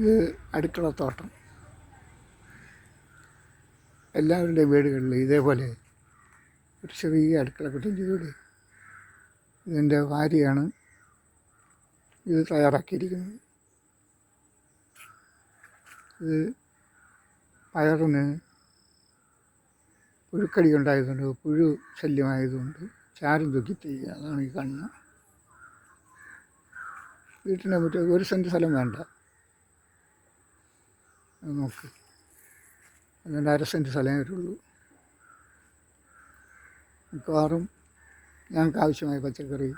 ഇത് അടുക്കളത്തോട്ടം എല്ലാവരുടെയും വീടുകളിൽ ഇതേപോലെ ഒരു ചെറിയ അടുക്കള കിട്ടും ചെയ്തൂടെ ഇതിന്റെ ഭാര്യയാണ് ഇത് തയ്യാറാക്കിയിരിക്കുന്നത്. ഇത് പയറിന് പുഴുക്കടി ഉണ്ടായതുകൊണ്ട് പുഴു ശല്യമായതുകൊണ്ട് ചാരം തൂക്കി അതാണ് ഈ കാണുന്നത് വീട്ടിനെ പറ്റിയ ഒരു സെന്റ് സ്ഥലം വേണ്ട. നോക്ക്. അര സെന്റ് സ്ഥലമേ വരുള്ളൂ മിക്കവാറും ഞങ്ങൾക്ക് ആവശ്യമായ പച്ചക്കറി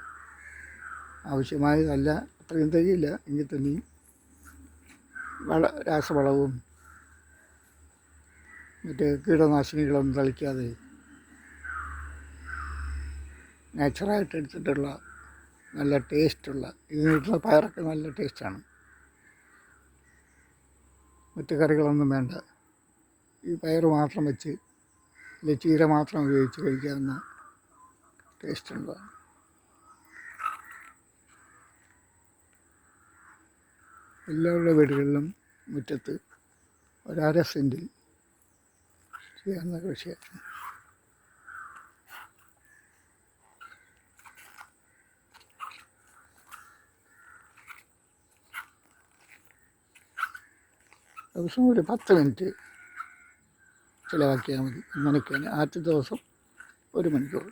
ആവശ്യമായതല്ല. അത്രയും തികയില്ല. എങ്കിൽ തന്നെയും വള രാസവളവും മറ്റേ കീടനാശിനികളൊന്നും തളിക്കാതെ നാച്ചുറായിട്ട് എടുത്തിട്ടുള്ള നല്ല ടേസ്റ്റുള്ള ഇതിന് കിട്ടുന്ന പയറൊക്കെ നല്ല ടേസ്റ്റാണ്. മറ്റു കറികളൊന്നും വേണ്ട. ഈ പയർ മാത്രം വെച്ച് അല്ലെങ്കിൽ ചീര മാത്രം ഉപയോഗിച്ച് കഴിക്കാവുന്ന ടേസ്റ്റ് ഉള്ളതാണ്. എല്ലാവരുടെ വീടുകളിലും മുറ്റത്ത് ഒരര സെന്റിൽ ചെയ്യാവുന്ന കൃഷിയാണ്. ദിവസം ഒരു പത്ത് മിനിറ്റ് ചിലവാക്കിയാൽ മതി. നനയ്ക്കാൻ ആദ്യ ദിവസം ഒരു മണിക്കൂർ.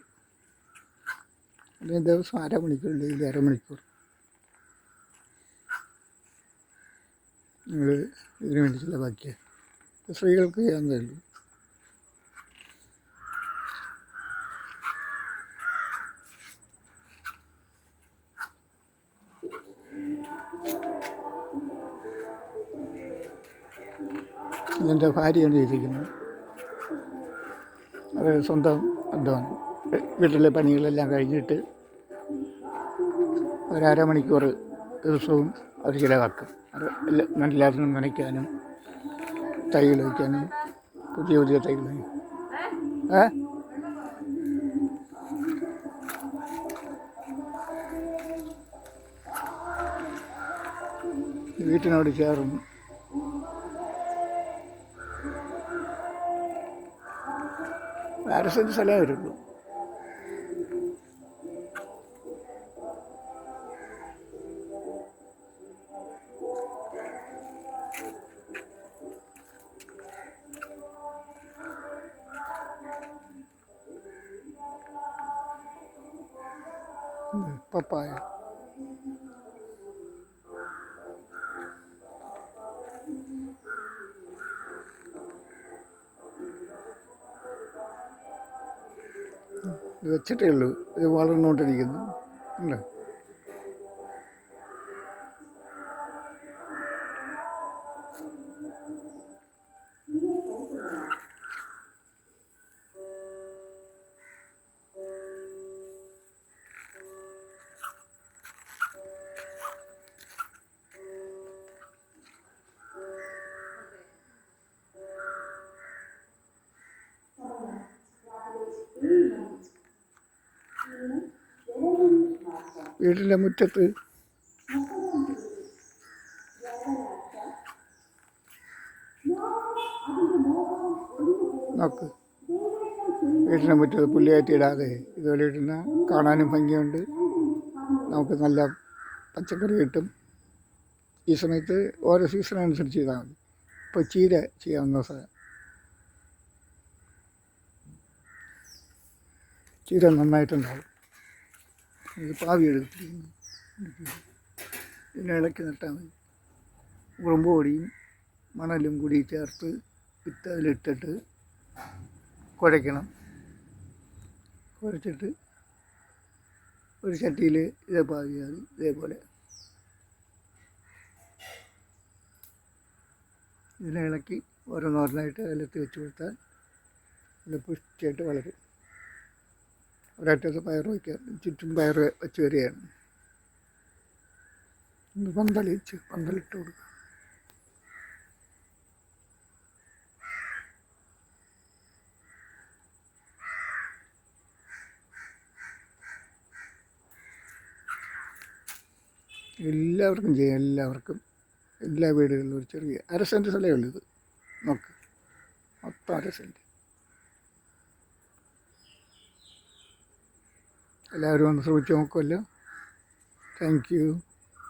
അല്ലെങ്കിൽ ദിവസം അരമണിക്കൂർ ഡെയിലി അരമണിക്കൂർ നിങ്ങൾ ഇതിനു വേണ്ടി ചിലവാക്കിയ സ്ത്രീകൾക്ക് ചെയ്യാവുന്നതേ ഉള്ളൂ ഇതെന്റെ ഭാര്യയാണ് ചെയ്തിരിക്കുന്നത് അത് സ്വന്തം അധ്വാനം വീട്ടിലെ പണികളെല്ലാം കഴിഞ്ഞിട്ട് ഒരമണിക്കൂർ ദിവസവും അത് ചിലവാക്കും. അത് എല്ലാം എല്ലാത്തിനും നനയ്ക്കാനും തൈകൾ വയ്ക്കാനും പുതിയ പുതിയ തൈകൾ ഏ? വീട്ടിനോട് ചേർന്ന് അര സെന്റ് സ്ഥലമേ വരുള്ളൂ പപ്പായ ഇത് വെച്ചിട്ടേ ഉള്ളൂ. ഇത് വളർന്നുകൊണ്ടിരിക്കുന്നു. അല്ലേ? വീട്ടിലെ മുറ്റത്ത്. നോക്ക്. വീട്ടിലെ മുറ്റത്ത് പുല്ലുകയറ്റിയിടാതെ ഇതുപോലെ ഇടുന്ന കാണാനും ഭംഗിയുണ്ട്. നമുക്ക് നല്ല പച്ചക്കറി കിട്ടും. ഈ സമയത്ത് ഓരോ സീസൺ അനുസരിച്ച് ചെയ്താൽ മതി. ഇപ്പോൾ ചീര ചെയ്യാവുന്ന സാധനം ചീര നന്നായിട്ടുണ്ടാവും. ഇത് പാവി എടുത്തിരിക്കുന്നു ഇതിനെ ഇളക്കി നട്ടാൽ മതി. ഉറുമ്പ് പൊടിയും മണലും കൂടി ചേർത്ത് വിത്ത് അതിലിട്ടിട്ട് കുഴയ്ക്കണം. കുഴച്ചിട്ട് ഒരു ചട്ടിയിൽ ഇതേ പാവിയാൽ ഇതേപോലെ. ഇതിനെ ഇളക്കി ഓരോന്നോരോന്നായിട്ട് അതിലെത്തി വെച്ച് കൊടുത്താൽ ഇത് പുഷ്ടിയായിട്ട് വളരും. ഒരറ്റത്ത് പയർ വയ്ക്കുക ചുറ്റും പയർ വെച്ച് വരികയാണ്. പന്തലിച്ച് പന്തലിട്ട് കൊടുക്കുക എല്ലാവർക്കും ചെയ്യാം എല്ലാവർക്കും. എല്ലാ വീടുകളിലും ഒരു ചെറിയ അര സെന്റ് സ്ഥലമേ ഉള്ളൂ ഇത്. നോക്ക് മൊത്തം അര സെന്റ് എല്ലാവരും ഒന്ന് ശ്രമിച്ച് നോക്കുമല്ലോ. Thank you